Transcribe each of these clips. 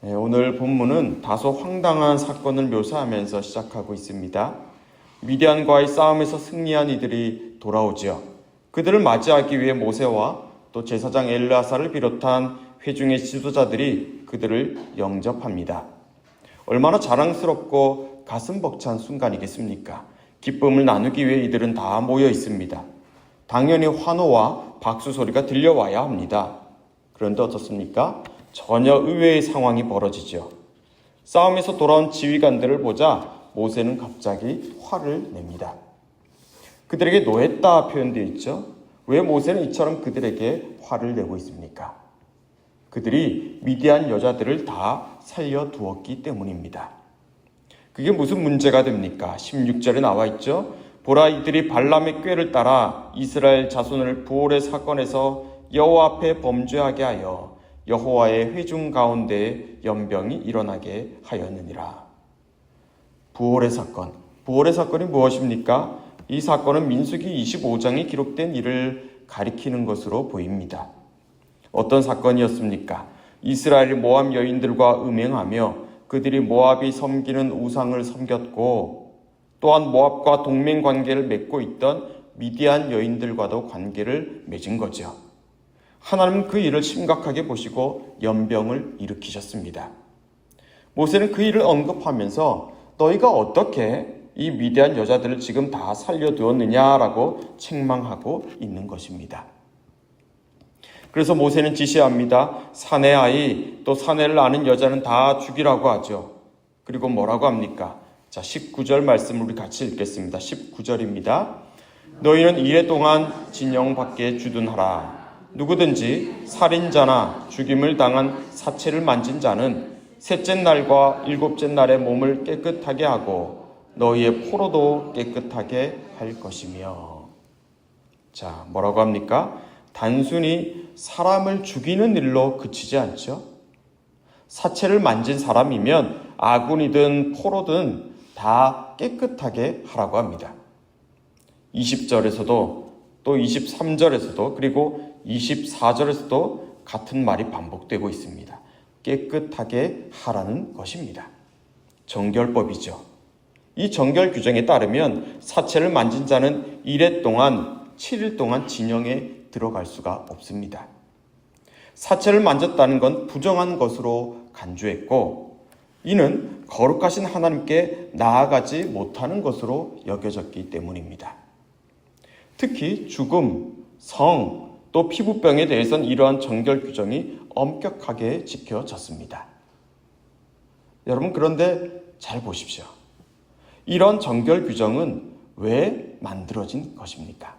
네, 오늘 본문은 다소 황당한 사건을 묘사하면서 시작하고 있습니다. 미디안과의 싸움에서 승리한 이들이 돌아오지요. 그들을 맞이하기 위해 모세와 또 제사장 엘르아사를 비롯한 회중의 지도자들이 그들을 영접합니다. 얼마나 자랑스럽고 가슴 벅찬 순간이겠습니까? 기쁨을 나누기 위해 이들은 다 모여 있습니다. 당연히 환호와 박수 소리가 들려와야 합니다. 그런데 어떻습니까? 전혀 의외의 상황이 벌어지죠. 싸움에서 돌아온 지휘관들을 보자 모세는 갑자기 화를 냅니다. 그들에게 노했다 표현되어 있죠. 왜 모세는 이처럼 그들에게 화를 내고 있습니까? 그들이 미디안 여자들을 다 살려두었기 때문입니다. 그게 무슨 문제가 됩니까? 16절에 나와 있죠. 보라 이들이 발람의 꾀를 따라 이스라엘 자손을 부올의 사건에서 여호와 앞에 범죄하게 하여 여호와의 회중 가운데 연병이 일어나게 하였느니라. 부올의 사건. 부올의 사건이 무엇입니까? 이 사건은 민수기 25장에 기록된 일을 가리키는 것으로 보입니다. 어떤 사건이었습니까? 이스라엘 모압 여인들과 음행하며 그들이 모압이 섬기는 우상을 섬겼고 또한 모압과 동맹 관계를 맺고 있던 미디안 여인들과도 관계를 맺은 거죠. 하나님은 그 일을 심각하게 보시고 연병을 일으키셨습니다. 모세는 그 일을 언급하면서 너희가 어떻게 이 미디안 여자들을 지금 다 살려두었느냐라고 책망하고 있는 것입니다. 그래서 모세는 지시합니다. 사내 아이 또 사내를 아는 여자는 다 죽이라고 하죠. 그리고 뭐라고 합니까? 자, 19절 말씀 우리 같이 읽겠습니다. 19절입니다. 너희는 이래 동안 진영 밖에 주둔하라. 누구든지 살인자나 죽임을 당한 사체를 만진 자는 셋째 날과 일곱째 날에 몸을 깨끗하게 하고 너희의 포로도 깨끗하게 할 것이며. 자, 뭐라고 합니까? 단순히 사람을 죽이는 일로 그치지 않죠. 사체를 만진 사람이면 아군이든 포로든 다 깨끗하게 하라고 합니다. 20절에서도 또 23절에서도 그리고 24절에서도 같은 말이 반복되고 있습니다. 깨끗하게 하라는 것입니다. 정결법이죠. 이 정결 규정에 따르면 사체를 만진 자는 이래 동안 7일 동안 진영에 들어갈 수가 없습니다. 사체를 만졌다는 건 부정한 것으로 간주했고 이는 거룩하신 하나님께 나아가지 못하는 것으로 여겨졌기 때문입니다. 특히 죽음, 성, 또 피부병에 대해서는 이러한 정결 규정이 엄격하게 지켜졌습니다. 여러분 그런데 잘 보십시오. 이런 정결 규정은 왜 만들어진 것입니까?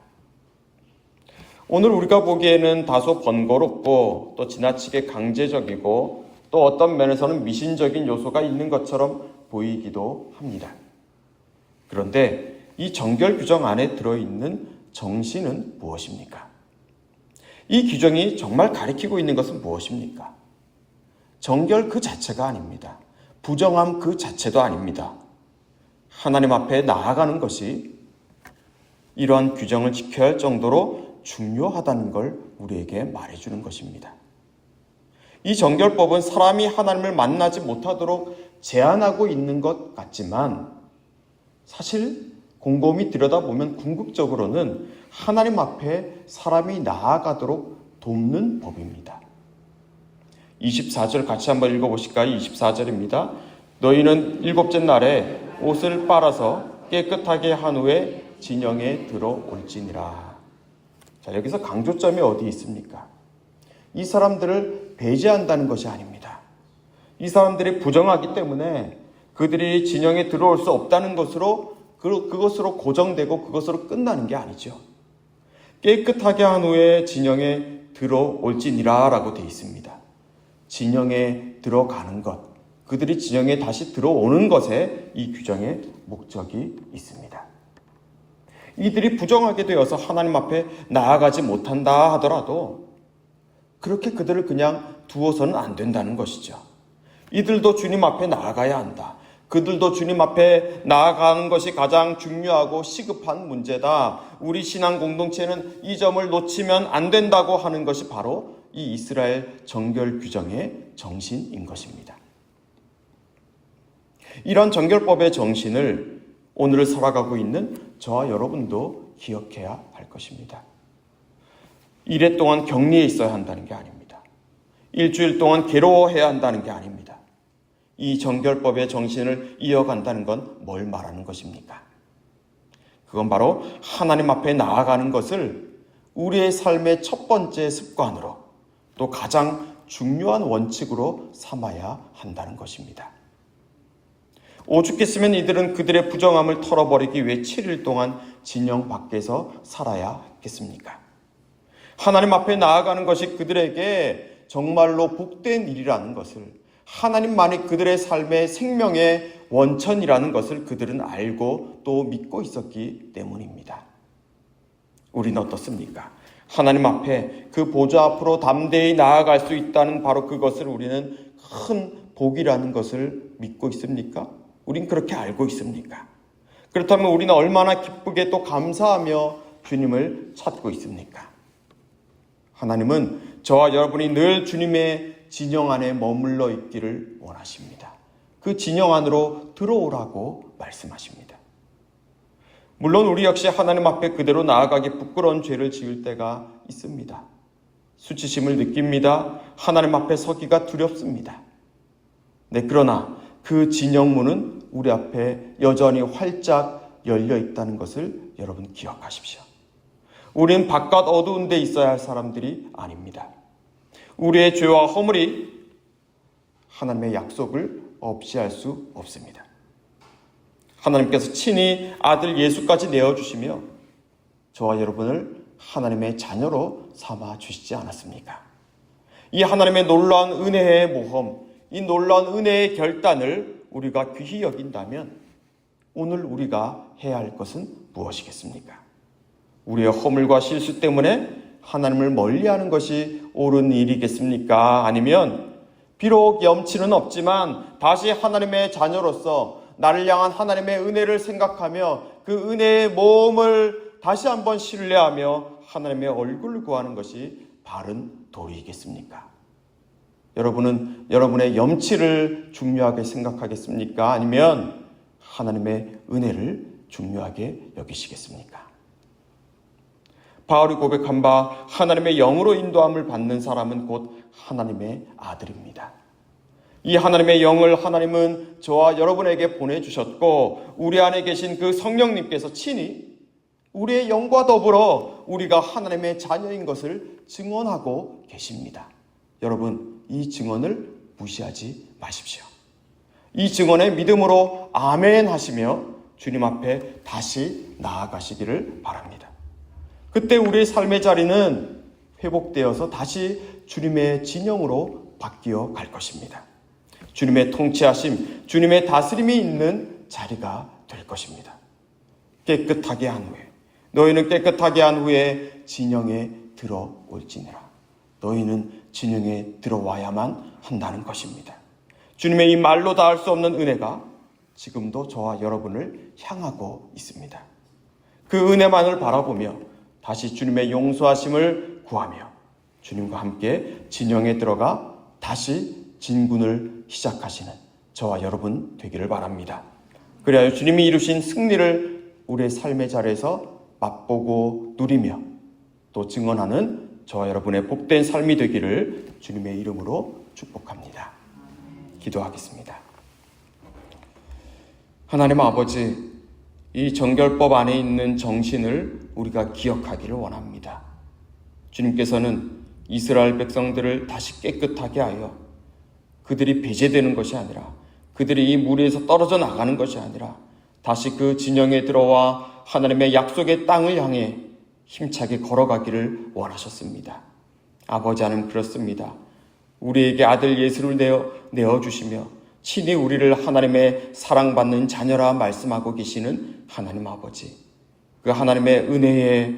오늘 우리가 보기에는 다소 번거롭고 또 지나치게 강제적이고 또 어떤 면에서는 미신적인 요소가 있는 것처럼 보이기도 합니다. 그런데 이 정결 규정 안에 들어있는 정신은 무엇입니까? 이 규정이 정말 가리키고 있는 것은 무엇입니까? 정결 그 자체가 아닙니다. 부정함 그 자체도 아닙니다. 하나님 앞에 나아가는 것이 이러한 규정을 지켜야 할 정도로 중요하다는 걸 우리에게 말해주는 것입니다. 이 정결법은 사람이 하나님을 만나지 못하도록 제한하고 있는 것 같지만 사실 곰곰이 들여다보면 궁극적으로는 하나님 앞에 사람이 나아가도록 돕는 법입니다. 24절 같이 한번 읽어보실까요? 24절입니다. 너희는 일곱째 날에 옷을 빨아서 깨끗하게 한 후에 진영에 들어올지니라. 자, 여기서 강조점이 어디 있습니까? 이 사람들을 배제한다는 것이 아닙니다. 이 사람들이 부정하기 때문에 그들이 진영에 들어올 수 없다는 것으로 그, 그것으로 고정되고 그것으로 끝나는 게 아니죠. 깨끗하게 한 후에 진영에 들어올지니라 라고 되어 있습니다. 진영에 들어가는 것, 그들이 진영에 다시 들어오는 것에 이 규정의 목적이 있습니다. 이들이 부정하게 되어서 하나님 앞에 나아가지 못한다 하더라도 그렇게 그들을 그냥 두어서는 안 된다는 것이죠. 이들도 주님 앞에 나아가야 한다. 그들도 주님 앞에 나아가는 것이 가장 중요하고 시급한 문제다. 우리 신앙 공동체는 이 점을 놓치면 안 된다고 하는 것이 바로 이 이스라엘 정결 규정의 정신인 것입니다. 이런 정결법의 정신을 오늘을 살아가고 있는 저와 여러분도 기억해야 할 것입니다. 일해 동안 격리에 있어야 한다는 게 아닙니다. 일주일 동안 괴로워해야 한다는 게 아닙니다. 이 정결법의 정신을 이어간다는 건 뭘 말하는 것입니까? 그건 바로 하나님 앞에 나아가는 것을 우리의 삶의 첫 번째 습관으로 또 가장 중요한 원칙으로 삼아야 한다는 것입니다. 오죽했으면 이들은 그들의 부정함을 털어버리기 위해 7일 동안 진영 밖에서 살아야 했겠습니까? 하나님 앞에 나아가는 것이 그들에게 정말로 복된 일이라는 것을 하나님만이 그들의 삶의 생명의 원천이라는 것을 그들은 알고 또 믿고 있었기 때문입니다. 우리는 어떻습니까? 하나님 앞에 그 보좌 앞으로 담대히 나아갈 수 있다는 바로 그것을 우리는 큰 복이라는 것을 믿고 있습니까? 우린 그렇게 알고 있습니까? 그렇다면 우리는 얼마나 기쁘게 또 감사하며 주님을 찾고 있습니까? 하나님은 저와 여러분이 늘 주님의 진영 안에 머물러 있기를 원하십니다. 그 진영 안으로 들어오라고 말씀하십니다. 물론 우리 역시 하나님 앞에 그대로 나아가기 부끄러운 죄를 지을 때가 있습니다. 수치심을 느낍니다. 하나님 앞에 서기가 두렵습니다. 네, 그러나 그 진영문은 우리 앞에 여전히 활짝 열려 있다는 것을 여러분 기억하십시오. 우리는 바깥 어두운 데 있어야 할 사람들이 아닙니다. 우리의 죄와 허물이 하나님의 약속을 없이 할 수 없습니다. 하나님께서 친히 아들 예수까지 내어주시며 저와 여러분을 하나님의 자녀로 삼아 주시지 않았습니까? 이 하나님의 놀라운 은혜의 모험, 이 놀라운 은혜의 결단을 우리가 귀히 여긴다면 오늘 우리가 해야 할 것은 무엇이겠습니까? 우리의 허물과 실수 때문에 하나님을 멀리하는 것이 옳은 일이겠습니까? 아니면 비록 염치는 없지만 다시 하나님의 자녀로서 나를 향한 하나님의 은혜를 생각하며 그 은혜의 모험을 다시 한번 신뢰하며 하나님의 얼굴을 구하는 것이 바른 도리이겠습니까? 여러분은 여러분의 염치를 중요하게 생각하겠습니까? 아니면 하나님의 은혜를 중요하게 여기시겠습니까? 바울이 고백한 바 하나님의 영으로 인도함을 받는 사람은 곧 하나님의 아들입니다. 이 하나님의 영을 하나님은 저와 여러분에게 보내주셨고 우리 안에 계신 그 성령님께서 친히 우리의 영과 더불어 우리가 하나님의 자녀인 것을 증언하고 계십니다. 여러분 이 증언을 무시하지 마십시오. 이 증언에 믿음으로 아멘 하시며 주님 앞에 다시 나아가시기를 바랍니다. 그때 우리의 삶의 자리는 회복되어서 다시 주님의 진영으로 바뀌어 갈 것입니다. 주님의 통치하심, 주님의 다스림이 있는 자리가 될 것입니다. 깨끗하게 한 후에, 너희는 깨끗하게 한 후에 진영에 들어올지니라. 너희는 진영에 들어와야만 한다는 것입니다. 주님의 이 말로 다할수 없는 은혜가 지금도 저와 여러분을 향하고 있습니다. 그 은혜만을 바라보며 다시 주님의 용서하심을 구하며 주님과 함께 진영에 들어가 다시 진군을 시작하시는 저와 여러분 되기를 바랍니다. 그리하여 주님이 이루신 승리를 우리의 삶의 자리에서 맛보고 누리며 또 증언하는 저와 여러분의 복된 삶이 되기를 주님의 이름으로 축복합니다. 기도하겠습니다. 하나님 아버지, 이 정결법 안에 있는 정신을 우리가 기억하기를 원합니다. 주님께서는 이스라엘 백성들을 다시 깨끗하게 하여 그들이 배제되는 것이 아니라 그들이 이 무리에서 떨어져 나가는 것이 아니라 다시 그 진영에 들어와 하나님의 약속의 땅을 향해 힘차게 걸어가기를 원하셨습니다. 아버지 하나님 그렇습니다. 우리에게 아들 예수를 내어, 내어주시며 친히 우리를 하나님의 사랑받는 자녀라 말씀하고 계시는 하나님 아버지. 그 하나님의 은혜의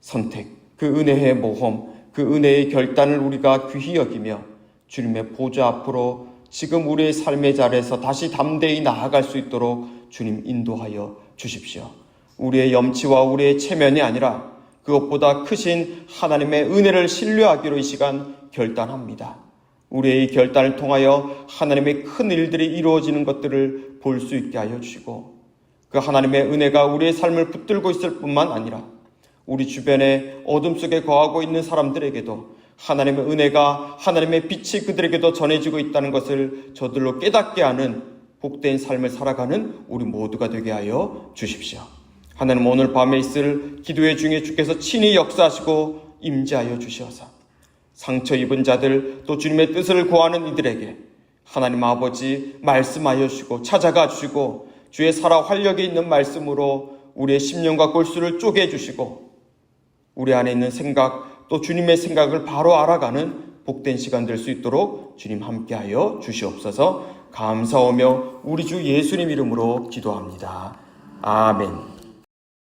선택, 그 은혜의 모험, 그 은혜의 결단을 우리가 귀히 여기며 주님의 보좌 앞으로 지금 우리의 삶의 자리에서 다시 담대히 나아갈 수 있도록 주님 인도하여 주십시오. 우리의 염치와 우리의 체면이 아니라 그것보다 크신 하나님의 은혜를 신뢰하기로 이 시간 결단합니다. 우리의 이 결단을 통하여 하나님의 큰 일들이 이루어지는 것들을 볼 수 있게 하여 주시고 그 하나님의 은혜가 우리의 삶을 붙들고 있을 뿐만 아니라 우리 주변에 어둠 속에 거하고 있는 사람들에게도 하나님의 은혜가 하나님의 빛이 그들에게도 전해지고 있다는 것을 저들로 깨닫게 하는 복된 삶을 살아가는 우리 모두가 되게 하여 주십시오. 하나님 오늘 밤에 있을 기도회 중에 주께서 친히 역사하시고 임재하여 주시어서 상처 입은 자들 또 주님의 뜻을 구하는 이들에게 하나님 아버지 말씀하여 주시고 찾아가 주시고 주의 살아 활력이 있는 말씀으로 우리의 심령과 골수를 쪼개 주시고 우리 안에 있는 생각 또 주님의 생각을 바로 알아가는 복된 시간 될 수 있도록 주님 함께하여 주시옵소서 감사하며 우리 주 예수님 이름으로 기도합니다. 아멘.